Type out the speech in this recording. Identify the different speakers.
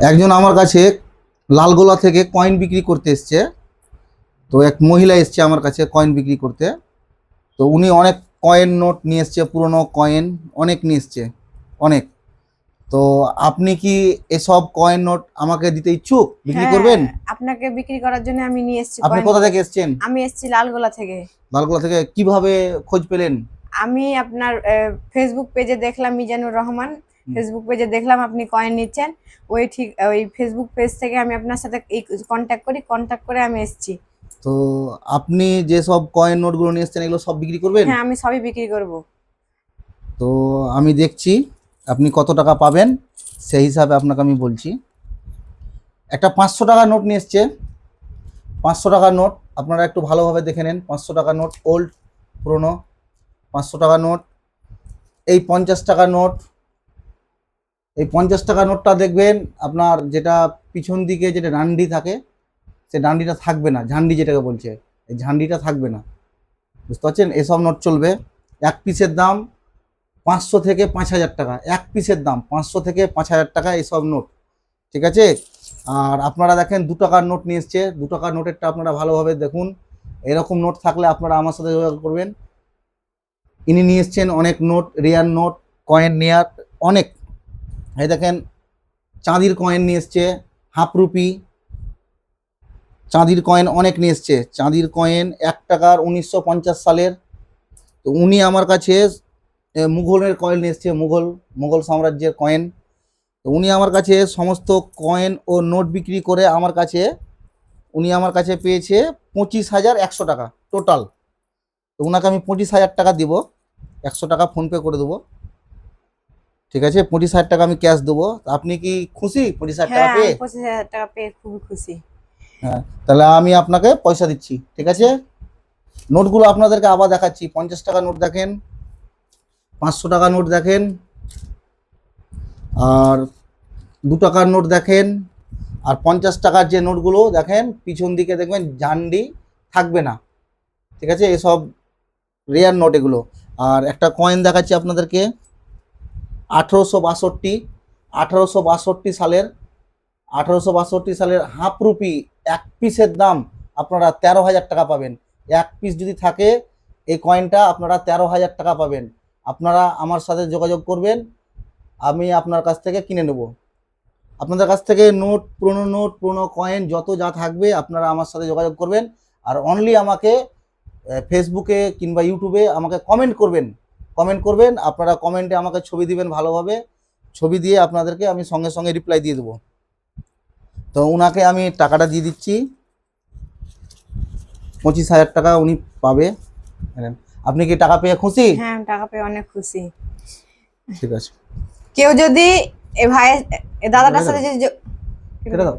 Speaker 1: একজন আমার কাছে লালগোলা থেকে কয়েন বিক্রি করতে এসছে। তো এক মহিলা এসছে আমার কাছে কয়েন বিক্রি করতে। তো উনি অনেক কয়েন নোট নিয়ে এসছে পুরনো কয়েন অনেক নিয়ে এসছে অনেক। তো আপনি কি এসব কয়েন নোট আমাকে দিতে ইচ্ছুক? বিক্রি
Speaker 2: হ্যাঁ,
Speaker 1: করবেন?
Speaker 2: আপনাকে বিক্রি করার জন্য আমি নিয়ে এসেছি
Speaker 1: আপনি কোথা থেকে এসেছেন?
Speaker 2: আমি এসেছি লালগোলা থেকে।
Speaker 1: লালগোলা থেকে কীভাবে খোঁজ পেলেন?
Speaker 2: আমি আপনার ফেসবুক পেজে দেখলাম মিজানুর রহমান।
Speaker 1: হুম।
Speaker 2: ফেসবুক পেজে দেখলাম আপনি কয়েন নিচ্ছেন ওই ঠিক ওই ফেসবুক পেজ থেকে আমি আপনার সাথে এই কন্ট্যাক্ট করি কন্ট্যাক্ট করে আমি এসেছি।
Speaker 1: তো আপনি যে সব কয়েন নোটগুলো নিয়ে এসছেন এগুলো সব বিক্রি করবেন?
Speaker 2: হ্যাঁ আমি সবই বিক্রি করব।
Speaker 1: তো আমি দেখছি আপনি কত টাকা পাবেন সেই হিসাবে আপনাকে আমি বলছি। একটা পাঁচশো টাকা নোট নিয়ে এসছে। পাঁচশো টাকার নোট আপনারা একটু ভালোভাবে দেখে নেন পাঁচশো টাকার নোট ওল্ড পুরনো। পাঁচশো টাকার নোট এই পঞ্চাশ টাকার নোট এই পঞ্চাশ টাকার নোটটা দেখবেন, আপনার যেটা পিছন দিকে যেটা ডান্ডি থাকে, সে ডান্ডিটা থাকবে না, ঝান্ডি যেটাকে বলছে, এই ঝান্ডিটা থাকবে না। বুঝতে পারছেন? এসব নোট চলবে। এক পিসের দাম পাঁচশো থেকে পাঁচ হাজার টাকা, এক পিসের দাম পাঁচশো থেকে পাঁচ হাজার টাকা এসব নোট, ঠিক আছে? আর আপনারা দেখেন দু টাকার নোট নিয়ে এসছে, দু টাকার নোটেরটা আপনারা ভালোভাবে দেখুন। এরকম নোট থাকলে আপনারা আমার সাথে যোগাযোগ করবেন। ইনি নিয়ে এসছেন অনেক নোট রিয়ার নোট, কয়েন নেয়ার, অনেক এই দেখেন, চাঁদির কয়েন নিয়ে এসছে হাফ রুপি চাঁদির কয়েন অনেক নিয়ে এসছে। চাঁদির কয়েন এক টাকার উনিশশো পঞ্চাশ সালের। তো উনি আমার কাছে মুঘলের কয়েন নিয়ে এসছে, মুঘল মুঘল সাম্রাজ্যের কয়েন তো উনি আমার কাছে সমস্ত কয়েন ও নোট বিক্রি করে আমার কাছে, উনি আমার কাছে পেয়েছে পঁচিশ হাজার একশো টাকা টোটাল তো ওনাকে আমি পঁচিশ হাজার টাকা দিব। একশো টাকা ফোনপে করে দেবো। ঠিক আছে? পঁচিশ হাজার টাকা আমি ক্যাশ দেবো। আপনি কি খুশি? পঁচিশ হাজার
Speaker 2: হ্যাঁ
Speaker 1: টাকা পেয়ে
Speaker 2: পঁচিশ হাজার টাকা পেয়ে খুবই খুশি।
Speaker 1: হ্যাঁ তাহলে আমি আপনাকে পয়সা দিচ্ছি ঠিক আছে? নোটগুলো আপনাদেরকে আবার দেখাচ্ছি। পঞ্চাশ টাকা নোট দেখেন পাঁচশো টাকা নোট দেখেন আর দু টাকার নোট দেখেন আর পঞ্চাশ টাকার যে নোটগুলো দেখেন পিছন দিকে দেখবেন ঝান্ডি থাকবে না ঠিক আছে? এসব রেয়ার নোট এগুলো। আর একটা কয়েন দেখাচ্ছি আপনাদেরকে। আঠেরোশো বাষট্টি আঠেরোশো বাষট্টি সালের, আঠারোশো বাষট্টি সালের হাফ রুপি এক পিসের দাম আপনারা তেরো হাজার টাকা পাবেন। এক পিস যদি থাকে, এই কয়েনটা আপনারা তেরো হাজার টাকা পাবেন। আপনারা আমার সাথে যোগাযোগ করবেন, আমি আপনার কাছ থেকে কিনে নেব। আপনাদের কাছ থেকে নোট, পুরনো নোট, পুরনো কয়েন যত যা থাকবে আপনারা আমার সাথে যোগাযোগ করবেন। আর অনলি আমাকে ফেসবুকে কিংবা ইউটিউবে আমাকে কমেন্ট করবেন। কমেন্ট করবেন আপনারা কমেন্টে আমাকে ছবি দিবেন ভালোভাবে। ছবি দিয়ে আপনাদেরকে আমি সঙ্গে সঙ্গে রিপ্লাই দিয়ে দেবো। তো ওনাকে আমি টাকাটা দিয়ে দিচ্ছি। পঁচিশ হাজার টাকা উনি পাবে। জানেন। আপনি কি টাকা পেয়ে খুশি?
Speaker 2: হ্যাঁ টাকা পেয়ে অনেক খুশি।
Speaker 1: ঠিক আছে।
Speaker 2: কেউ যদি এ ভাই এ দাদাটার সাথে যদি
Speaker 1: কেটে দাও।